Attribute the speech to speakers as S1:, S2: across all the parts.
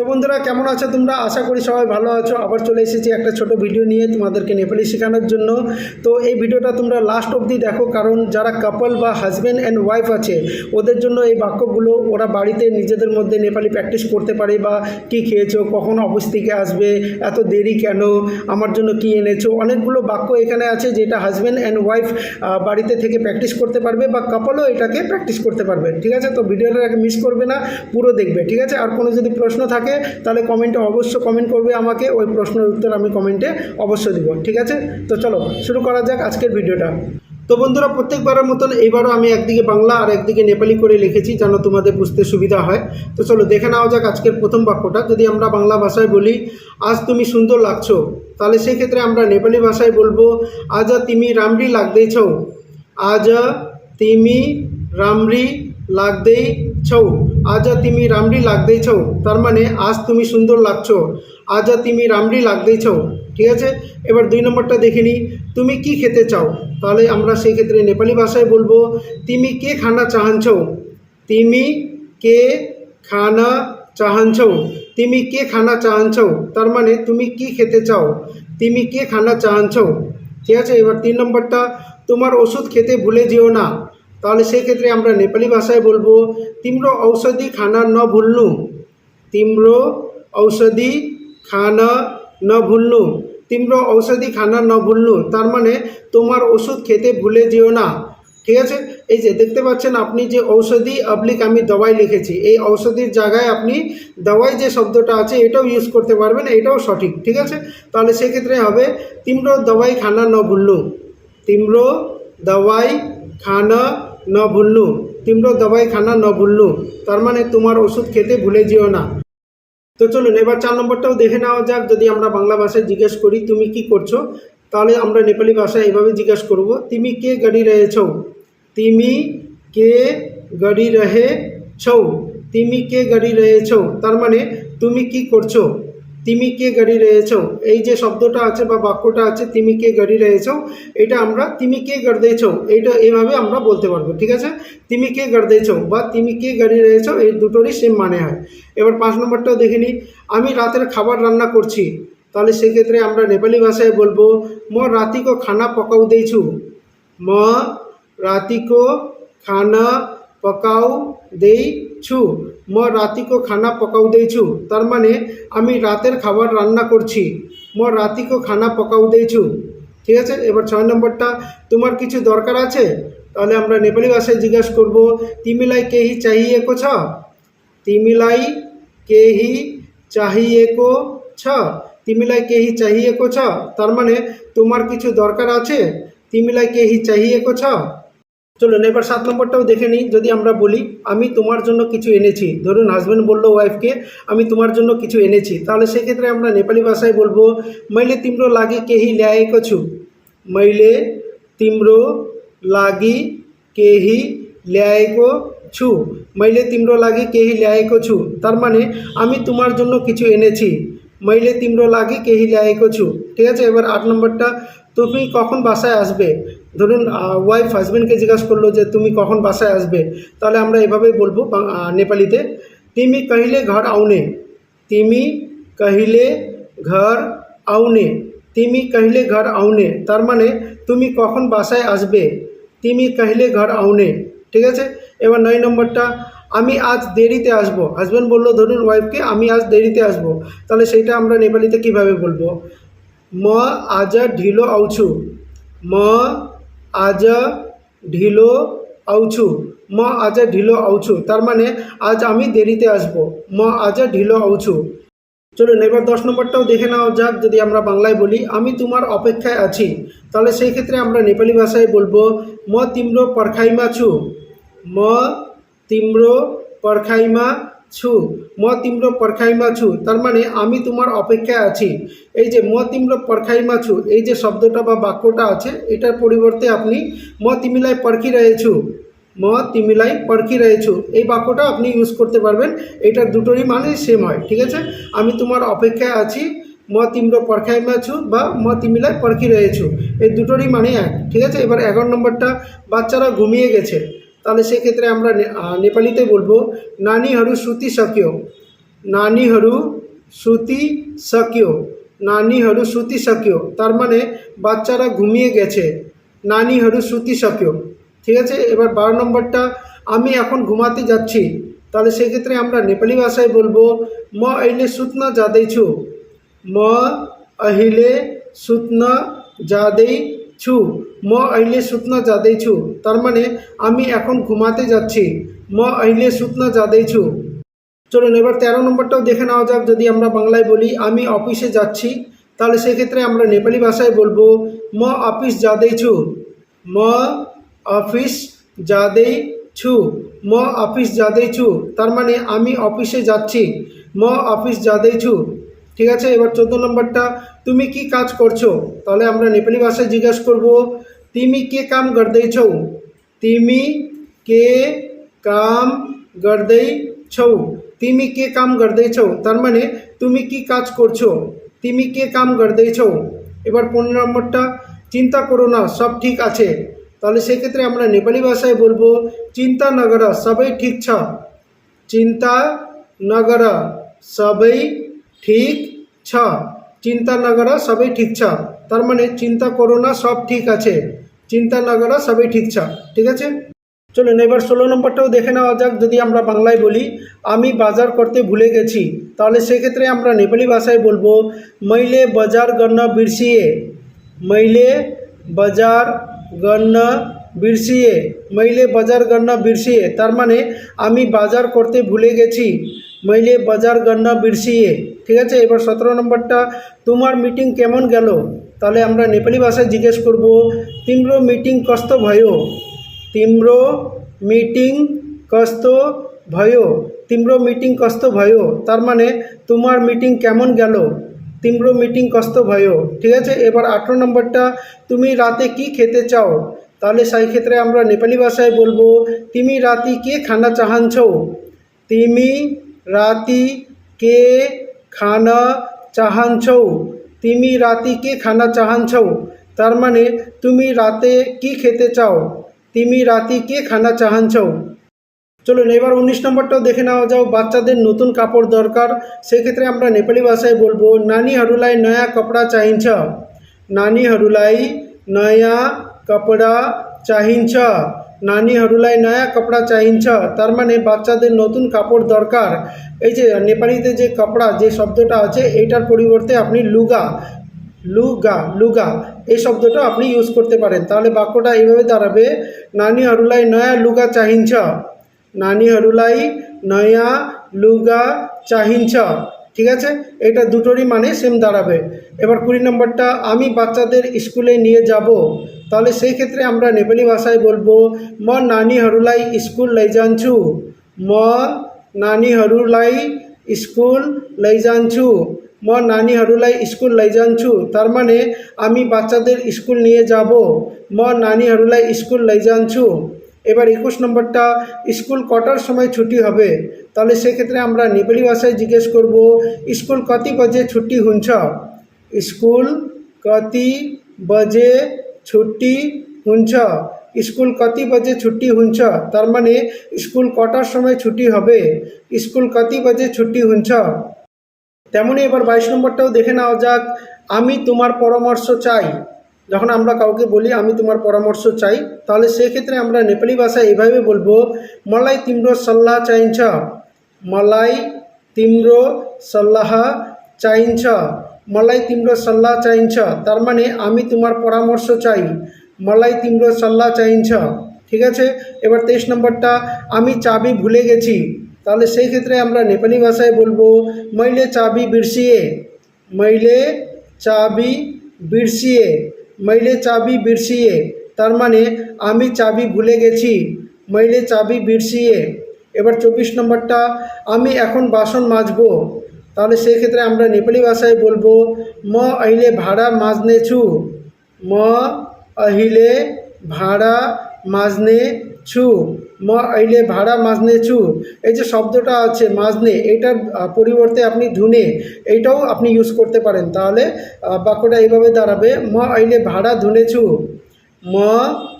S1: তো বন্ধুরা, কেমন আছো তোমরা? আশা করি সবাই ভালো আছো। আবার চলে এসেছি একটা ছোট ভিডিও নিয়ে তোমাদেরকে নেপালি শেখানোর জন্য। তো এই ভিডিওটা তোমরা লাস্ট অবধি দেখো, কারণ যারা কাপল বা হাজব্যান্ড অ্যান্ড ওয়াইফ আছে, ওদের জন্য এই বাক্যগুলো ওরা বাড়িতে নিজেদের মধ্যে নেপালি প্র্যাকটিস করতে পারে বা কী খেয়েছো, কখন অফিস থেকে আসবে, এত দেরি কেন, আমার জন্য কি এনেছো, অনেকগুলো বাক্য এখানে আছে যেটা হাজব্যান্ড অ্যান্ড ওয়াইফ বাড়িতে থেকে প্র্যাকটিস করতে পারবে বা কাপলও এটাকে প্র্যাকটিস করতে পারবে। ঠিক আছে? তো ভিডিওটাকে মিস করবে না, পুরো দেখবে। ঠিক আছে? আর কোনো যদি প্রশ্ন থাকে তাহলে কমেন্টে অবশ্য কমেন্ট করবে আমাকে, ওই প্রশ্নের উত্তর আমি কমেন্টে অবশ্যই দিব, ঠিক আছে? তো চলো, শুরু করা যাক আজকের ভিডিওটা। তো বন্ধুরা, প্রত্যেকবারের মতন এইবারও আমি একদিকে বাংলা আর একদিকে নেপালি করে লিখেছি, যেন তোমাদের বুঝতে সুবিধা হয়। তো চলো, দেখে নেওয়া যাক আজকের প্রথম বাক্যটা। যদি আমরা বাংলা ভাষায় বলি, আজ তুমি সুন্দর লাগছো তাহলে সেক্ষেত্রে আমরা নেপালি ভাষায় বলব, আজ তুমি রামরি লাগদেছ আজ তিমি রামরি লাগদেই ছৌ, আজ তিমি রামরি লাগদেই ছৌ তার মানে আজ তুমি সুন্দর লাগছো আজ তিমি রামরি লাগদেই ছৌ ঠিক আছে? এবার দুই নম্বরটা দেখে নিই, তুমি কি খেতে চাও? তাহলে আমরা সেই ক্ষেত্রে নেপালি ভাষায় বলব, তিমি কে খানা চাহানছো তিমি কে খানা চাহানছো তিমি কে খানা চাহানছো তার মানে তুমি কি খেতে চাও? তিমি কে খানা চাহানছো ঠিক আছে? এবার তিন নম্বরটা, তোমার ওষুধ খেতে ভুলে যেও না। তাহলে সেই ক্ষেত্রে আমরা নেপালি ভাষায় বলব, তিম্র ঔষধি খানা ন ভুলনু তিম্র ঔষধি খানা ন ভুলনু তিম্র ঔষধি খানা ন ভুলনু তার মানে তোমার ওষুধ খেতে ভুলে যেও না। ঠিক আছে? এই যে দেখতে পাচ্ছেন আপনি যে ঔষধি অবলিক আমি দওয়াই লিখেছি। এই ঔষধির জায়গায় আপনি দওয়াই যে শব্দটা আছে, এটাও ইউজ করতে পারবেন, এটাও সঠিক। ঠিক আছে? তাহলে সেক্ষেত্রে হবে, তিম্র দওয়াই খানা ন ভুলনু তিম্র দওয়াই খানা ন ভুললু তিম্র দবাই খানা ন ভুলনু তার মানে তোমার ওষুধ খেতে ভুলে যেও না। তো চলুন, এবার চার নম্বরটাও দেখে নেওয়া যাক, যদি আমরা বাংলা ভাষায় জিজ্ঞেস করি, তুমি কি করছ? তাহলে আমরা নেপালি ভাষায় এভাবে জিজ্ঞেস করব, তুমি কে গাড়ি রয়েছ? তিমি কে গাড়ি রহে ছৌ তিমি কে গাড়ি রয়েছ? তার মানে তুমি কি করছ? তিমি কে গাড়ি রয়েছ? এই যে শব্দটা আছে বা বাক্যটা আছে, তিমি কে গাড়ি রয়েছ, এটা আমরা তিমি কে গাড়িয়েছ এইটা এইভাবে আমরা বলতে পারব, ঠিক আছে? তিমি কে গাড়িয়েছ বা তিমি কে গাড়ি রয়েছ, এই দুটোরই সেম মানে হয়। এবার পাঁচ নম্বরটাও দেখে নিই। আমি রাতের খাবার রান্না করছি, তাহলে সেক্ষেত্রে আমরা নেপালি ভাষায় বলব, ম রাতিকো খানা পকাউ দেইছু। ম রাতিকো খানা পকাউ দেইছু ম রাতিকো খানা পকাউ দেইছু তার মানে আমি রাতের খাবার রান্না করছি ম রাতিকো খানা পকাউ দেইছু ঠিক আছে এবার ছয় নম্বরটা তোমার কিছু দরকার আছে তাহলে আমরা নেপালি ভাষায় জিজ্ঞাসা করব তিমিলাই কেহি চাহিয়ে কো ছ তিমিলাই কেহি চাহিয়ে ছ তিমিলাই কেহি চাহিয়ে ছ তার মানে তোমার কিছু দরকার আছে তিমিলাই কেহি চাহিয়ে ছ চলুন, এবার সাত নম্বরটাও দেখে নিই। যদি আমরা বলি, আমি তোমার জন্য কিছু এনেছি। ধরুন হাজব্যান্ড বলল ওয়াইফকে আমি তোমার জন্য কিছু এনেছি। তাহলে সেক্ষেত্রে আমরা নেপালি ভাষায় বলব, মাইলে তিম্র লাগে কেহি ল্যায় কছু? মাইলে তিম্র লাগি কেহি ল্যায় ছু মাইলে তিম্র লাগে কেহি ল্যায় কছু? তার মানে আমি তোমার জন্য কিছু এনেছি। মাইলে তিম্র লাগে কেহি ল্যায় কছু? ঠিক আছে? এবার আট নম্বরটা, তুমি কখন বাসায় আসবে? ধরুন ওয়াইফ হাজব্যান্ডকে জিজ্ঞাসা করলো যে তুমি কখন বাসায় আসবে তাহলে আমরা এভাবেই বলবো বাং- আহ, নেপালিতে তিমি কহিলে ঘর আউনে তিমি কহিলে ঘর আউনে তিমি কহিলে ঘর আউনে তার মানে তুমি কখন বাসায় আসবে তিমি কহিলে ঘর আউনে ঠিক আছে এবার নয় নম্বরটা আমি আজ দেরিতে আসব হাজব্যান্ড বললো ধরুন ওয়াইফকে আমি আজ দেরিতে আসব তাহলে সেইটা আমরা নেপালিতে কিভাবে বলবো म आज ढिलो आउँछु म आज ঢিলো আউছু, ম আজ ঢিলো আউছু, তার মানে আজ আমি দেরিতে আসব, ম আজ ঢিলো আউছু। চলুন, এবার দশ নম্বরটাও দেখে নেওয়া যাক, যদি আমরা বাংলায় বলি, আমি তোমার অপেক্ষায় আছি। তাহলে সেই ক্ষেত্রে আমরা নেপালি ভাষায় বলব, ম তিম্র পরখাইমা ছু ম তিম্র পরখাইমা ছু ম তিম্র পরখাইমা ছু তার মানে আমি তোমার অপেক্ষায় আছি। এই যে ম তিম্র পরখাইমা ছু এই যে শব্দটা বা বাক্যটা আছে এটার পরিবর্তে আপনি ম তিমিলাই পরখি রয়েছু ম তিমিলাই পরখি রয়েছু এই বাক্যটা আপনি ইউজ করতে পারবেন। এটার দুটোরই মানে সেম হয়, ঠিক আছে? আমি তোমার অপেক্ষায় আছি। ম তিম্র পরখাইমা ছু বা ম তিমিলাই পরখি রয়েছু এই দুটোরই মানে এক, ঠিক আছে? এবার এগারো নম্বরটা বাচ্চারা ঘুমিয়ে গেছে। তাহলে সেক্ষেত্রে আমরা নেপালিতে বলব, নানিহরু শ্রুতি সক্য। নানিহরু শ্রুতি সক্য। নানিহরু শ্রুতি সক্য। তার মানে বাচ্চারা ঘুমিয়ে গেছে। নানিহরু শ্রুতি সক্য। ঠিক আছে? এবার বারো নম্বরটা, আমি এখন ঘুমাতে যাচ্ছি। তাহলে সেক্ষেত্রে আমরা নেপালি ভাষায় বলব, ম আইলে সুতনা যাদেই ছু ম আহিলে সুতনা যাদেই ছু ম আইলে সুতনা যাদেই ছু তার মানে আমি এখন ঘুমাতে যাচ্ছি। ম আইলে সুতনা যাদেই ছু চলুন, এবার তেরো নম্বরটাও দেখে নেওয়া যাক। যদি আমরা বাংলায় বলি, আমি অফিসে যাচ্ছি, তাহলে সেক্ষেত্রে আমরা নেপালি ভাষায় বলব, ম অফিস যাদেই ছু ম অফিস যাদেই ছু ম অফিস যাদেই ছু তার মানে আমি অফিসে যাচ্ছি। ম অফিস যাদেই ছু ঠিক আছে? এবার চোদ্দ নম্বরটা, তুমি কি কাজ করছ? তাহলে আমরা নেপালি ভাষায় জিজ্ঞেস করব, তুমি কে কাম করদেই ছৌ? তুমি কে কাম করদেই ছৌ? তুমি কে কাম করদেই ছৌ? তার মানে তুমি কি কাজ করছ? তুমি কে কাম করদেই ছৌ? এবার পনেরো নম্বরটা, চিন্তা করো না, সব ঠিক আছে। তাহলে সেক্ষেত্রে আমরা নেপালি ভাষায় বলব, চিন্তা নগরা, সবাই ঠিক ছ। চিন্তা নগরা, সবাই ঠিক ছ চিন্তা না করা সবই ঠিক ছ। তার মানে চিন্তা করো না, সব ঠিক আছে। চিন্তা না করা সবই ঠিক ছ, ঠিক আছে? চলুন, এবার ষোলো নম্বরটাও দেখে নেওয়া যাক, যদি আমরা বাংলায় বলি, আমি বাজার করতে ভুলে গেছি। তাহলে সেক্ষেত্রে আমরা নেপালি ভাষায় বলব, মাইলে বাজার গণ্য বিরসিয়ে। মাইলে বাজার গণ্য বিরসিয়ে। মাইলে বাজার গণ্য বিরসিয়ে। তার মানে আমি বাজার করতে ভুলে গেছি। মাইলে বাজার গণ্য বিরসিয়ে। ঠিক আছে? এবার সতেরো নম্বরটা, তোমার মিটিং কেমন গেল? তাহলে আমরা নেপালি ভাষায় জিজ্ঞেস করব, তিম্র মিটিং কস্ত ভয়? তিম্র মিটিং কস্ত ভয়? তিম্র মিটিং কস্ত ভয়? তার মানে তোমার মিটিং কেমন গেল? তিম্র মিটিং কস্ত ভয়? ঠিক আছে? এবার আঠেরো নম্বরটা, তুমি রাতে কি খেতে চাও? তাহলে সেই ক্ষেত্রে আমরা নেপালি ভাষায় বলব, তিমি রাতি কে খানা চাহানছ তিমি রাতি কে খানা চাহাঞ্ছ তিমি রাতি কে খানা চাহাঞ্ছ তার মানে তুমি রাতে কি খেতে চাও তিমি রাতি কে খানা চাহাঞ্ছ চলুন এবার উনিশ নম্বরটাও দেখে নেওয়া যাও বাচ্চাদের নতুন কাপড় দরকার সেক্ষেত্রে আমরা নেপালি ভাষায় বলবো नानीहरूलाई नयाँ कपडा चाहिन्छ नानीहरूलाई नयाँ कपडा चाहिन्छ নানি নয়া কাপড়া চাইছ তার মানে বাচ্চাদের নতুন কাপড় দরকার। এই যে নেপালিতে যে কাপড়া, যে শব্দটা আছে, এইটার পরিবর্তে আপনি লুগা লুগা লুগা, এই শব্দটা আপনি ইউজ করতে পারেন। তাহলে বাক্যটা এইভাবে দাঁড়াবে, নানীहरूलाई नयाँ लुगा चाहिन्छ নানীहरूलाई নয়া লুগা চাহিঞ্চ ঠিক আছে? এটা দুটোরই মানে সেম দাঁড়াবে। এবার কুড়ি নম্বরটা, আমি বাচ্চাদের স্কুলে নিয়ে যাব। তাহলে সেই ক্ষেত্রে আমরা নেপালি ভাষায় বলব म স্কুল লাই लैजान्छु ম नानीहरूलाई স্কুল লইজানছু ম নানিহরুলাই স্কুল লইজানছু তার মানে আমি বাচ্চাদের স্কুল নিয়ে যাব। ম নানিহরুলাই স্কুল লইজানছু এবার একুশ নম্বরটা, স্কুল কটার সময় ছুটি হবে? তাহলে সেক্ষেত্রে আমরা নেপালি ভাষায় জিজ্ঞেস করব, স্কুল কতি বাজে ছুটি হুঞ্ছ স্কুল কতি বাজে ছুটি হুঞ্ছ স্কুল কতি বাজে ছুটি হুঞ্ছ তার মানে স্কুল কটার সময় ছুটি হবে স্কুল কতি বাজে ছুটি হুঞ্ছ তেমনই এবার বাইশ নম্বরটাও দেখে নেওয়া যাক আমি তোমার পরামর্শ চাই যখন আমরা কাউকে বলি আমি তোমার পরামর্শ চাই তাহলে সেক্ষেত্রে আমরা নেপালি ভাষায় এইভাবে বলবো मलाई तिम्रो सल्लाह चाहिन्छ मलाई तिम्रो सल्लाह चाहिन्छ মলাই তিম্র সাল্লাহ চাইছ তার মানে আমি তোমার পরামর্শ চাই মলাই তিম্র সাল্লাহ চাইছ ঠিক আছে এবার তেইশ নম্বরটা আমি চাবি ভুলে গেছি তাহলে সেই ক্ষেত্রে আমরা নেপালি ভাষায় বলব মহিলে চাবি বিরসিয়ে মহিলে চাবি বিরসিয়ে মহিলে চাবি বিরসিয়ে তার মানে আমি চাবি ভুলে গেছি মহিলে চাবি বিরসিয়ে এবার চব্বিশ নম্বরটা আমি এখন বাসন মাজবো তাহলে সেই ক্ষেত্রে আমরা নেপালি ভাষায় বলবো म अहिले भाँडा माझ्नेछु म अहिले ভাড়া মাজনে ছু ম अहिले ভাড়া মাজনে ছু এই যে শব্দটা আছে মাজনে এটার আহ, পরিবর্তে আপনি ধুনে এইটাও আপনি ইউজ করতে পারেন তাহলে আহ, বাক্যটা এইভাবে দাঁড়াবে ম अहिले ভাড়া ধুনেছু म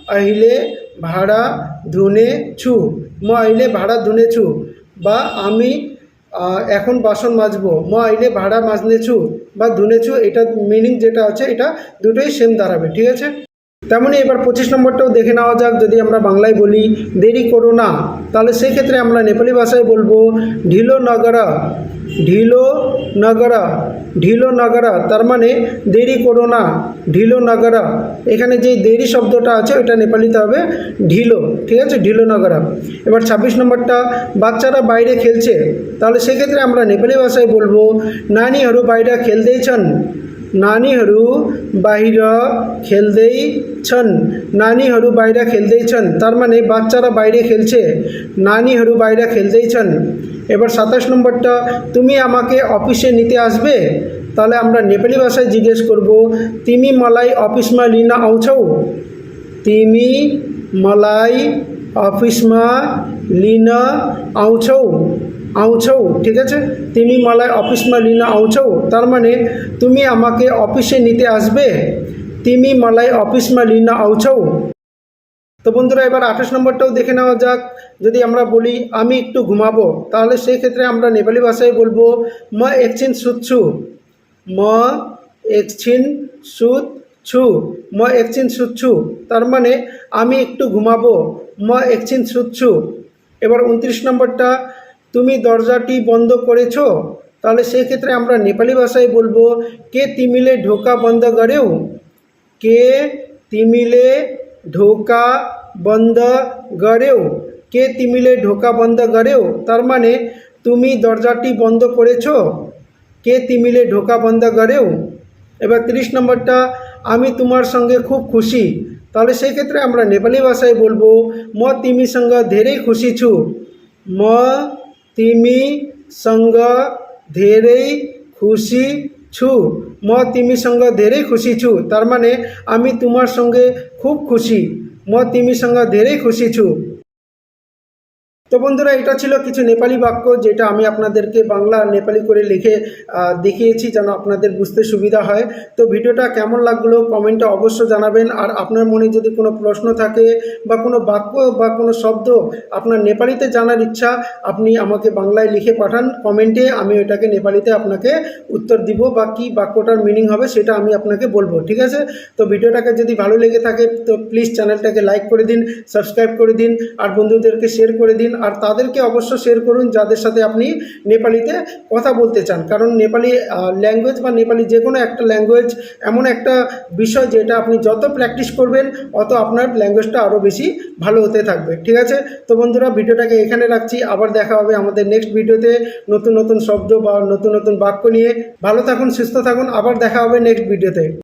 S1: अहिले ভাড়া ধুনেছু ম अहिले ভাড়া ধুনেছু বা আমি আহ, এখন বাসন মাজবো। ম আইলে ভাড়া মাজনেছু বা ধুনেছু, এটা মিনিং যেটা আছে, এটা দুটোই সেম দাঁড়াবে, ঠিক আছে? তেমনি এবার পঁচিশ নম্বরটাও দেখে নেওয়া যাক, যদি আমরা বাংলায় বলি দেরি করো না, তাহলে সেক্ষেত্রে আমরা নেপালি ভাষায় বলব ঢিলো নগরা ঢিলো নগরা ঢিলো নগরা, তার মানে দেরি করো না, ঢিলো নগরা। এখানে যেই দেরি শব্দটা আছে, ওইটা নেপালিতে হবে ঢিলো, ঠিক আছে? ঢিলো নগরা। এবার ছাব্বিশ নম্বরটা, বাচ্চারা বাইরে খেলছে, তাহলে সেক্ষেত্রে আমরা নেপালি ভাষায় বলব নানিहरू বাইরে খেলতেইছেন? नानीहरू बाहिर खेल्दैछन्। नानीहरू बाहिर खेल्दैछन्। তার মানে বাচ্চারা বাইরে খেলছে নানিहरू বাইরে খেলতেইছেন এবার সাতাশ নম্বরটা তুমি আমাকে অফিসে নিতে আসবে তাহলে আমরা নেপালি ভাষায় জিজ্ঞেস করব তিমি मलाई অফিসमा लिन आउँछौ? तिमी मलाई अफिसमा लिन आउँछौ। আউছৌ ঠিক আছে? তুমি মালায় অফিসমা লিনা আউছৌ তার মানে তুমি আমাকে অফিসে নিতে আসবে, তুমি মালায় অফিসমা লিনা আউছৌ তো বন্ধুরা, এবার আঠাশ নম্বরটাও দেখে নেওয়া যাক। যদি আমরা বলি, আমি একটু ঘুমাবো, তাহলে সেই ক্ষেত্রে আমরা নেপালি ভাষায় বলব, ম একছিন সুচ্ছু ম একছিন সুত ছু ম একছিন সুচ্ছু তার মানে আমি একটু ঘুমাবো। ম একছিন সুচ্ছু এবার উনত্রিশ নম্বরটা তুমি দরজাটি বন্ধ করেছ? তাহলে সেক্ষেত্রে আমরা নেপালি ভাষায় বলব, কে তিমিলে ঢোকা বন্ধ করেও? কে তিমিলে ঢোকা বন্ধ করেও? কে তিমিলে ঢোকা বন্ধ করেও? তার মানে তুমি দরজাটি বন্ধ করেছ? কে তিমিলে ঢোকা বন্ধ করেও? এবার তিরিশ নম্বরটা, আমি তোমার সঙ্গে খুব খুশি। তাহলে সেক্ষেত্রে আমরা নেপালি ভাষায় বলব, ম তিমি সঙ্গে ধেরেই খুশি ছু ম तिमीसँग धेरै খুশি ছু ম তিমি সঙ্গে ধেরে খুশি ছু তার মানে আমি তোমার সঙ্গে খুব খুশি ম তিমি সঙ্গে ধেরে খুশি ছু তো বন্ধুরা, এটা ছিল কিছু নেপালি বাক্য যেটা আমি আপনাদেরকে বাংলা নেপালি করে লিখে দেখিয়েছি যেন আপনাদের বুঝতে সুবিধা হয়। তো ভিডিওটা কেমন লাগল কমেন্টে অবশ্য জানাবেন। আর আপনার মনে যদি কোনো প্রশ্ন থাকে বা কোনো বাক্য বা কোনো শব্দ আপনার নেপালিতে জানার ইচ্ছা, আপনি আমাকে বাংলায় লিখে পাঠান। কমেন্টে আমি ওটাকে নেপালিতে আপনাকে উত্তর দিব বা কী বাক্যটার মিনিং হবে সেটা আমি আপনাকে বলব, ঠিক আছে? তো ভিডিওটাকে যদি ভালো লেগে থাকে, তো প্লিজ চ্যানেলটাকে লাইক করে দিন, সাবস্ক্রাইব করে দিন, আর বন্ধুদেরকে শেয়ার করে দিন। আর তাদেরকে অবশ্য শেয়ার করুন যাদের সাথে আপনি নেপালিতে কথা বলতে চান। কারণ নেপালি ল্যাঙ্গুয়েজ বা নেপালি যে কোনো একটা ল্যাঙ্গুয়েজ এমন একটা বিষয় যেটা আপনি যত প্র্যাকটিস করবেন, অত আপনার ল্যাঙ্গুয়েজটা আরও বেশি ভালো হতে থাকবে। ঠিক আছে? তো বন্ধুরা, ভিডিওটাকে এখানে রাখছি। আবার দেখা হবে আমাদের নেক্সট ভিডিওতে নতুন নতুন শব্দ বা নতুন নতুন বাক্য নিয়ে। ভালো থাকুন, সুস্থ থাকুন। আবার দেখা হবে নেক্সট ভিডিওতে।